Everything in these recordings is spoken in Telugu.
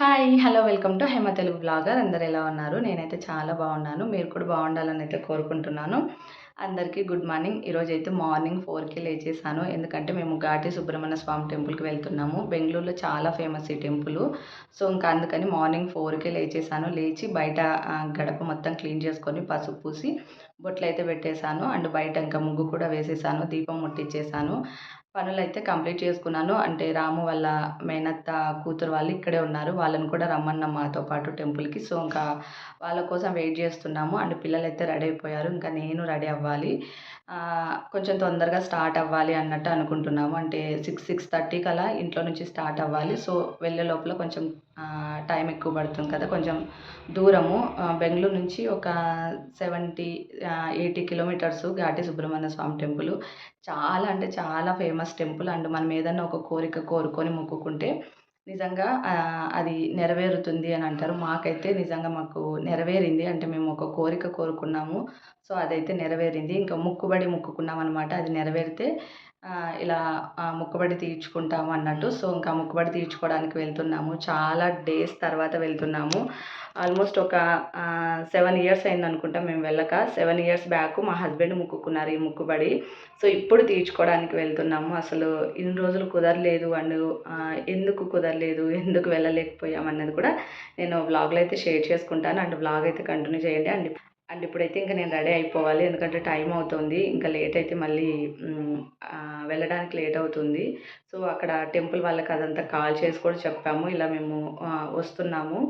Hi hello welcome to Hema Telugu blogger అందరు ఎలా ఉన్నారు? నేనైతే చాలా బాగున్నాను. మీరు కూడా బాగుండాలని అయితే కోరుకుంటున్నాను. అందరికీ గుడ్ మార్నింగ్ ఈరోజు అయితే మార్నింగ్ ఫోర్కి లేచేసాను ఎందుకంటే మేము ఘాటి సుబ్రహ్మణ్య స్వామి టెంపుల్కి వెళ్తున్నాము. బెంగళూరులో చాలా ఫేమస్ ఈ టెంపుల్ సో ఇంకా అందుకని మార్నింగ్ ఫోర్కి లేచేసాను లేచి బయట గడప మొత్తం క్లీన్ చేసుకొని పసుపు పూసి బొట్లు అయితే పెట్టేశాను. అండ్ బయట ఇంకా ముగ్గు కూడా వేసేసాను దీపం ముట్టించేసాను పనులు అయితే కంప్లీట్ చేసుకున్నాను. అంటే రాము వాళ్ళ మేనత్త కూతురు వాళ్ళు ఇక్కడే ఉన్నారు. వాళ్ళని కూడా రమ్మన్నాం మాతో పాటు టెంపుల్కి సో ఇంకా వాళ్ళ కోసం వెయిట్ చేస్తున్నాము. అండ్ పిల్లలు అయితే రెడీ అయిపోయారు. ఇంకా నేను రెడీ అవ్వాలి. కొంచెం తొందరగా స్టార్ట్ అవ్వాలి అన్నట్టు అనుకుంటున్నాము. అంటే సిక్స్ సిక్స్ థర్టీకి అలా ఇంట్లో నుంచి స్టార్ట్ అవ్వాలి. సో వెళ్ళే లోపల కొంచెం టైం ఎక్కువ పడుతుంది కదా. కొంచెం దూరము. బెంగళూరు నుంచి ఒక seventy eighty kilometres Ghati Subramanya Swamy temple చాలా అంటే చాలా ఫేమస్ టెంపుల్ అండ్ మనం ఏదన్నా ఒక కోరిక కోరుకొని మొక్కుకుంటే నిజంగా అది నెరవేరుతుంది అని అంటారు. మాకైతే నిజంగా మాకు నెరవేరింది. అంటే మేము ఒక కోరిక కోరుకున్నాము. సో అదైతే నెరవేరింది. ఇంకా మొక్కుబడి మొక్కుకున్నాం అనమాట అది నెరవేరితే ఇలా ఆ, మొక్కుబడి తీర్చుకుంటాము అన్నట్టు. సో ఇంకా మొక్కుబడి తీర్చుకోవడానికి వెళ్తున్నాము. చాలా డేస్ తర్వాత వెళ్తున్నాము. ఆల్మోస్ట్ ఒక సెవెన్ ఇయర్స్ అయింది అనుకుంటా మేము వెళ్ళక. సెవెన్ ఇయర్స్ బ్యాక్ మా హస్బెండ్ ముక్కుకున్నారు ఈ ముక్కుబడి. సో ఇప్పుడు తీర్చుకోవడానికి వెళ్తున్నాము. అసలు ఇన్ని రోజులు కుదరలేదు అండ్ ఎందుకు కుదరలేదు ఎందుకు వెళ్ళలేకపోయాం అన్నది కూడా నేను వ్లాగ్లో అయితే షేర్ చేసుకుంటాను. అండ్ వ్లాగ్ అయితే కంటిన్యూ చేయండి. అండ్ అండ్ ఇప్పుడైతే ఇంకా నేను రెడీ అయిపోవాలి. ఎందుకంటే టైం అవుతుంది. ఇంకా లేట్ అయితే మళ్ళీ వెళ్ళడానికి లేట్ అవుతుంది. సో అక్కడ టెంపుల్ వాళ్ళకి అదంతా కాల్ చేసి కూడా చెప్పాము. ఇలా మేము వస్తున్నాము.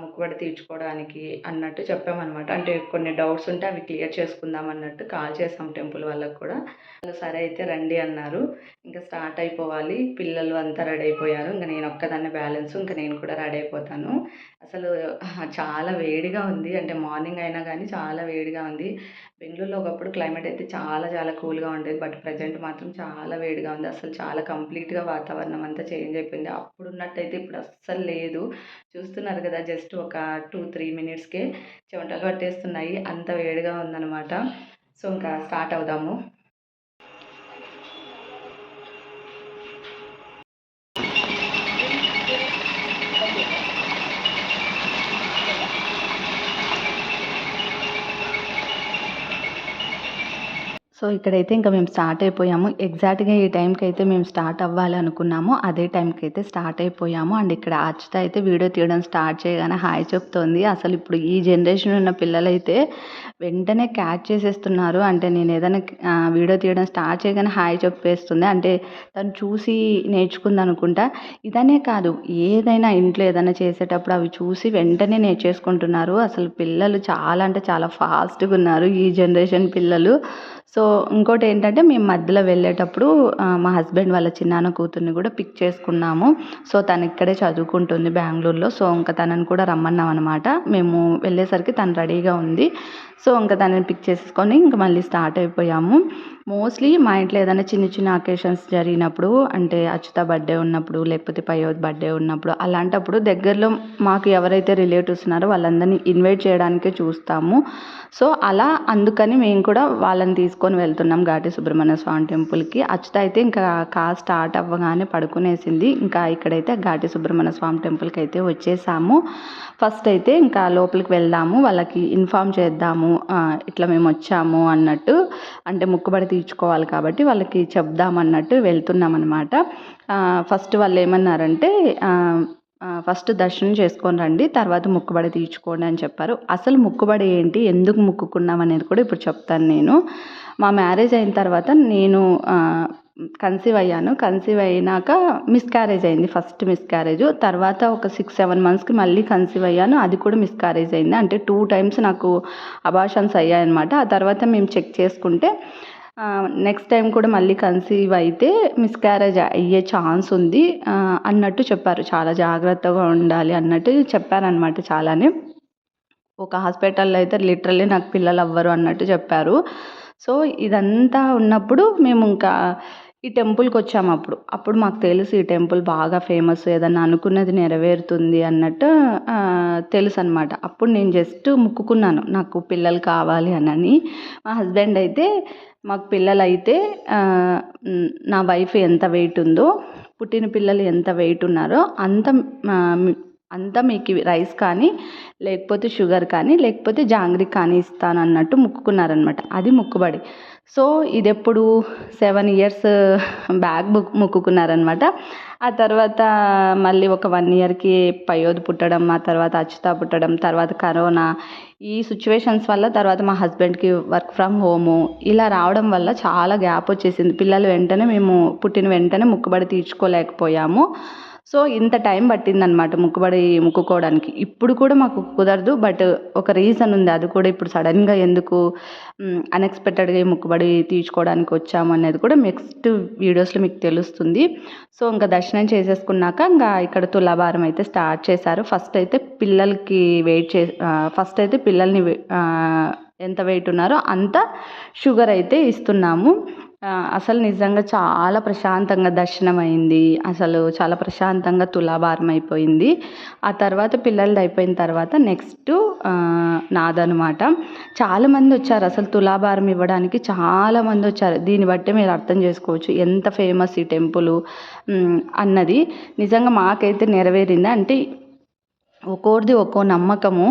మొక్కుబడి తీర్చుకోవడానికి అన్నట్టు చెప్పామన్నమాట. అంటే కొన్ని డౌట్స్ ఉంటే అవి క్లియర్ చేసుకుందాం అన్నట్టు కాల్ చేసాం టెంపుల్ వాళ్ళకి కూడా. వాళ్ళు సరే అయితే రండి అన్నారు. ఇంకా స్టార్ట్ అయిపోవాలి. పిల్లలు అంతా రెడీ అయిపోయారు. ఇంకా నేను ఒక్కదాన్నే బ్యాలెన్స్ ఇంకా నేను కూడా రెడీ అయిపోతాను. అసలు చాలా వేడిగా ఉంది. అంటే మార్నింగ్ అయినా కానీ చాలా వేడిగా ఉంది. బెంగళూరులో ఒకప్పుడు క్లైమేట్ అయితే చాలా చాలా కూల్గా ఉండేది. బట్ ప్రజెంట్ మాత్రం చాలా వేడిగా ఉంది. అసలు చాలా కంప్లీట్గా వాతావరణం అంతా చేంజ్ అయిపోయింది. అప్పుడు ఉన్నట్టయితే ఇప్పుడు అస్సలు లేదు. చూస్తున్నారు కదా జస్ట్ ఒక టూ త్రీ మినిట్స్కే చెమటలు పట్టేస్తున్నాయి. అంత వేడిగా ఉందన్నమాట. సో ఇంకా స్టార్ట్ అవుదాము. సో ఇక్కడైతే ఇంకా మేము స్టార్ట్ అయిపోయాము. ఎగ్జాక్ట్గా ఈ టైంకి అయితే మేము స్టార్ట్ అవ్వాలి అనుకున్నాము అదే టైంకి అయితే స్టార్ట్ అయిపోయాము. అండ్ ఇక్కడ అర్చిత అయితే వీడియో తీయడం స్టార్ట్ చేయగానే హాయ్ చెప్తోంది. అసలు ఇప్పుడు ఈ జనరేషన్ ఉన్న పిల్లలైతే వెంటనే క్యాచ్ చేసేస్తున్నారు. అంటే నేను ఏదైనా వీడియో తీయడం స్టార్ట్ చేయగానే హాయ్ చెప్పేస్తుంది. అంటే తను చూసి నేర్చుకుంది అనుకుంటా. ఇదనే కాదు ఏదైనా ఇంట్లో ఏదైనా చేసేటప్పుడు అవి చూసి వెంటనే నేర్చేసుకుంటున్నారు. అసలు పిల్లలు చాలా అంటే చాలా ఫాస్ట్గా ఉన్నారు ఈ జనరేషన్ పిల్లలు. సో ఇంకోటి ఏంటంటే మేము మధ్యలో వెళ్ళేటప్పుడు మా హస్బెండ్ వాళ్ళ చిన్నాన్న కూతుర్ని కూడా పిక్ చేసుకున్నాము. సో తను ఇక్కడే చదువుకుంటుంది బెంగళూరులో. సో ఇంకా తనని కూడా రమ్మన్నాం అనమాట మేము వెళ్ళేసరికి తను రెడీగా ఉంది. సో ఇంకా దాన్ని పిక్ చేసుకొని ఇంకా మళ్ళీ స్టార్ట్ అయిపోయాము. మోస్ట్లీ మా ఇంట్లో ఏదైనా చిన్న చిన్న అకేషన్స్ జరిగినప్పుడు అంటే అచ్యుత బర్త్డే ఉన్నప్పుడు లేకపోతే పయోద్ బర్త్డే ఉన్నప్పుడు అలాంటప్పుడు దగ్గరలో మాకు ఎవరైతే రిలేటివ్స్ ఉన్నారో వాళ్ళందరినీ ఇన్వైట్ చేయడానికే చూస్తాము. సో అలా అందుకని మేము కూడా వాళ్ళని తీసుకొని వెళ్తున్నాం ఘాటి సుబ్రహ్మణ్య స్వామి టెంపుల్కి అచ్యుత అయితే ఇంకా కా స్టార్ట్ అవ్వగానే పడుకునేసింది. ఇంకా ఇక్కడైతే ఘాటి సుబ్రహ్మణ్య స్వామి టెంపుల్కి అయితే వచ్చేసాము. ఫస్ట్ అయితే ఇంకా లోపలికి వెళ్దాము వాళ్ళకి ఇన్ఫామ్ చేద్దాము. ఇట్లా మేము వచ్చాము అన్నట్టు అంటే మొక్కుబడి తీర్చుకోవాలి కాబట్టి వాళ్ళకి చెప్దామన్నట్టు వెళ్తున్నాం అనమాట ఫస్ట్ వాళ్ళు ఏమన్నారంటే ఫస్ట్ దర్శనం చేసుకొని రండి తర్వాత ముక్కుబడి తీర్చుకోండి అని చెప్పారు. అసలు ముక్కుబడి ఏంటి ఎందుకు ముక్కుకున్నాం అనేది కూడా ఇప్పుడు చెప్తాను నేను. మా మ్యారేజ్ అయిన తర్వాత నేను కన్సీవ్ అయ్యాను. కన్సీవ్ అయినాక మిస్క్యారేజ్ అయింది. ఫస్ట్ మిస్క్యారేజ్ తర్వాత ఒక సిక్స్ సెవెన్ మంత్స్కి మళ్ళీ కన్సీవ్ అయ్యాను. అది కూడా మిస్క్యారేజ్ అయింది. అంటే టూ టైమ్స్ నాకు అబాషన్స్ అయ్యాయన్నమాట. ఆ తర్వాత మేము చెక్ చేసుకుంటే నెక్స్ట్ టైం కూడా మళ్ళీ కన్సీవ్ అయితే మిస్క్యారేజ్ అయ్యే ఛాన్స్ ఉంది అన్నట్టు చెప్పారు. చాలా జాగ్రత్తగా ఉండాలి అన్నట్టు చెప్పారనమాట చాలానే. ఒక హాస్పిటల్లో అయితే లిటరల్లీ నాకు పిల్లలు అవ్వరు అన్నట్టు చెప్పారు. సో ఇదంతా ఉన్నప్పుడు మేము ఇంకా ఈ టెంపుల్కి వచ్చాము అప్పుడు. అప్పుడు మాకు తెలుసు ఈ టెంపుల్ బాగా ఫేమస్ ఏదన్నా అనుకున్నది నెరవేరుతుంది అన్నట్టు తెలుసు అనమాట అప్పుడు నేను జస్ట్ ముక్కుకున్నాను. నాకు పిల్లలు కావాలి అని మా హస్బెండ్ అయితే మాకు పిల్లలు అయితే నా వైఫ్ ఎంత వెయిట్ ఉందో పుట్టిన పిల్లలు ఎంత వెయిట్ ఉన్నారో అంత అంతా మీకు రైస్ కానీ లేకపోతే షుగర్ కానీ లేకపోతే జాంగ్రీ కానీ ఇస్తాను అన్నట్టు ముక్కుకున్నారనమాట అది ముక్కుబడి. సో ఇది ఎప్పుడు సెవెన్ ఇయర్స్ బ్యాగ్ బుక్ ముక్కుకున్నారనమాట ఆ తర్వాత మళ్ళీ ఒక వన్ ఇయర్కి పయోధి పుట్టడం ఆ తర్వాత అచ్యుత పుట్టడం తర్వాత కరోనా ఈ సిచ్యువేషన్స్ వల్ల తర్వాత మా హస్బెండ్కి వర్క్ ఫ్రమ్ హోము ఇలా రావడం వల్ల చాలా గ్యాప్ వచ్చేసింది. పిల్లలు వెంటనే మేము పుట్టిన వెంటనే ముక్కుబడి తీర్చుకోలేకపోయాము. సో ఇంత టైం పట్టిందనమాట ముక్కుబడి ముక్కుకోవడానికి. ఇప్పుడు కూడా మాకు కుదరదు బట్ ఒక రీజన్ ఉంది. అది కూడా ఇప్పుడు సడన్గా ఎందుకు అన్ఎక్స్పెక్టెడ్గా ఈ తీర్చుకోవడానికి వచ్చాము అనేది కూడా నెక్స్ట్ వీడియోస్లో మీకు తెలుస్తుంది. సో ఇంకా దర్శనం చేసేసుకున్నాక ఇంకా ఇక్కడ తులాభారం అయితే స్టార్ట్ చేశారు. ఫస్ట్ అయితే పిల్లలకి వెయిట్ చే ఫస్ట్ అయితే పిల్లల్ని ఎంత వెయిట్ ఉన్నారో అంత షుగర్ అయితే ఇస్తున్నాము. అసలు నిజంగా చాలా ప్రశాంతంగా దర్శనం అయింది అసలు చాలా ప్రశాంతంగా తులాభారం అయిపోయింది ఆ తర్వాత పిల్లలది అయిపోయిన తర్వాత నెక్స్ట్ నాదనమాట చాలామంది వచ్చారు అసలు తులాభారం ఇవ్వడానికి. చాలామంది వచ్చారు. దీన్ని బట్టి మీరు అర్థం చేసుకోవచ్చు ఎంత ఫేమస్ ఈ టెంపుల్ అన్నది. నిజంగా మాకైతే నెరవేరింది. అంటే ఒక్కోటిది ఒక్కో నమ్మకము.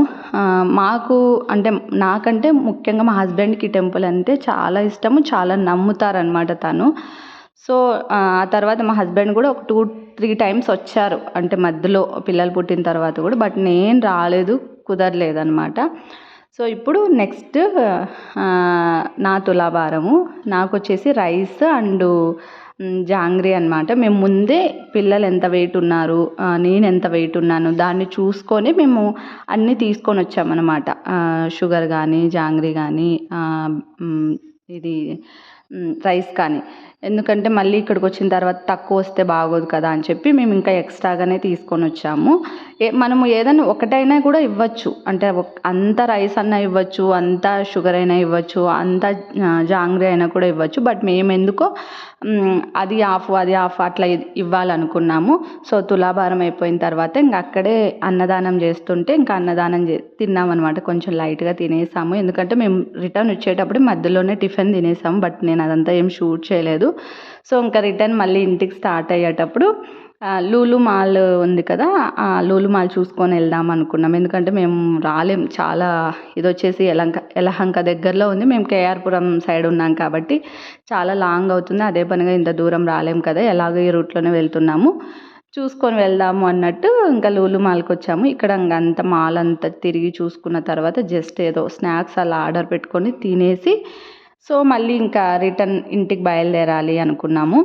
మాకు అంటే నాకంటే ముఖ్యంగా మా హస్బెండ్కి టెంపుల్ అంటే చాలా ఇష్టము చాలా నమ్ముతారనమాట తను. సో ఆ తర్వాత మా హస్బెండ్ కూడా ఒక టూ త్రీ టైమ్స్ వచ్చారు. అంటే మధ్యలో పిల్లలు పుట్టిన తర్వాత కూడా బట్ నేను రాలేదు కుదరలేదనమాట సో ఇప్పుడు నెక్స్ట్ నా తులాభారము. నాకు వచ్చేసి రైస్ అండ్ జాంగ్రీ అనమాట మేము ముందే పిల్లలు ఎంత వెయిట్ ఉన్నారు నేను ఎంత వెయిట్ ఉన్నాను దాన్ని చూసుకొని మేము అన్నీ తీసుకొని వచ్చామన్నమాట. షుగర్ కానీ జాంగ్రీ కానీ ఇది రైస్ కానీ. ఎందుకంటే మళ్ళీ ఇక్కడికి వచ్చిన తర్వాత తక్కువ వస్తే బాగోదు కదా అని చెప్పి మేము ఇంకా ఎక్స్ట్రాగానే తీసుకొని వచ్చాము. ఏ మనము ఏదైనా ఒకటైనా కూడా ఇవ్వచ్చు. అంటే అంత రైస్ అన్నా ఇవ్వచ్చు అంత షుగర్ అయినా ఇవ్వచ్చు అంత జాంగ్రీ అయినా కూడా ఇవ్వచ్చు. బట్ మేము ఎందుకో అది ఆఫ్ అది ఆఫ్ అట్లా ఇవ్వాలనుకున్నాము. సో తులాభారం అయిపోయిన తర్వాత ఇంకా అక్కడే అన్నదానం చేస్తుంటే ఇంకా అన్నదానం చే తిన్నామన్నమాట. కొంచెం లైట్గా తినేసాము. ఎందుకంటే మేము రిటర్న్ వచ్చేటప్పుడు మధ్యలోనే టిఫిన్ తినేసాము. బట్ నేను అదంతా ఏం షూట్ చేయలేదు. సో ఇంకా రిటర్న్ మళ్ళీ ఇంటికి స్టార్ట్ అయ్యేటప్పుడు లూలు మాల్ ఉంది కదా ఆ లూలు మాల్ చూసుకొని వెళ్దాం అనుకున్నాం. ఎందుకంటే మేము రాలేం చాలా ఇది వచ్చేసి ఎలంక ఎలహంక దగ్గరలో ఉంది. మేము కేఆర్పురం సైడ్ ఉన్నాం కాబట్టి చాలా లాంగ్ అవుతుంది. అదే పనిగా ఇంత దూరం రాలేం కదా ఎలాగో ఈ రూట్లోనే వెళ్తున్నాము. చూసుకొని వెళ్దాము అన్నట్టు ఇంకా లూలు మాల్కి వచ్చాము. ఇక్కడ అంత మాల్ అంతా తిరిగి చూసుకున్న తర్వాత జస్ట్ ఏదో స్నాక్స్ అలా ఆర్డర్ పెట్టుకొని తినేసి సో మళ్ళీ ఇంకా రిటర్న్ ఇంటికి బయలుదేరాలి అనుకున్నాము.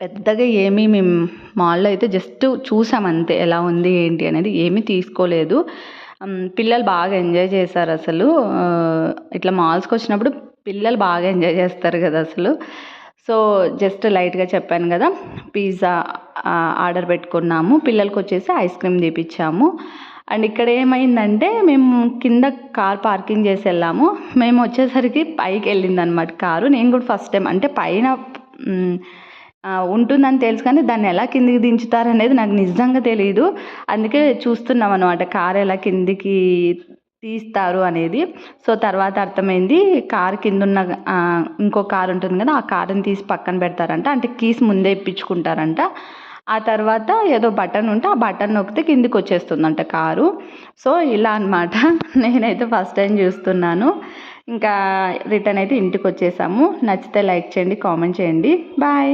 పెద్దగా ఏమీ మేము మాల్లో అయితే జస్ట్ చూసాం అంతే ఎలా ఉంది ఏంటి అనేది ఏమీ తీసుకోలేదు. పిల్లలు బాగా ఎంజాయ్ చేశారు అసలు. ఇట్లా మాల్స్కి వచ్చినప్పుడు పిల్లలు బాగా ఎంజాయ్ చేస్తారు కదా అసలు. సో జస్ట్ లైట్గా చెప్పాను కదా పిజ్జా ఆర్డర్ పెట్టుకున్నాము. పిల్లలకి వచ్చేసి ఐస్ క్రీమ్ తీపిచ్చాము. అండ్ ఇక్కడ ఏమైందంటే మేము కింద కార్ పార్కింగ్ చేసి వెళ్ళాము. మేము వచ్చేసరికి పైకి వెళ్ళింది అనమాట కారు. నేను కూడా ఫస్ట్ టైం అంటే పైన ఉంటుందని తెలుసు కానీ దాన్ని ఎలా కిందికి దించుతారనేది నాకు నిజంగా తెలియదు అందుకే చూస్తున్నాం అనమాట కార్ ఎలా కిందికి తీస్తారు అనేది. సో తర్వాత అర్థమైంది కార్ కింద ఉన్న ఇంకో కార్ ఉంటుంది కదా ఆ కార్ని తీసి పక్కన పెడతారంట. అంటే కీస్ ముందే ఇప్పించుకుంటారంట. ఆ తర్వాత ఏదో బటన్ ఉంటే ఆ బటన్ నొక్కితే కిందికి వచ్చేస్తుందంట కారు. సో ఇలా అన్నమాట. నేనైతే ఫస్ట్ టైం చూస్తున్నాను. ఇంకా రిటర్న్ అయితే ఇంటికి వచ్చేసాము. నచ్చితే లైక్ చేయండి కామెంట్ చేయండి. బాయ్.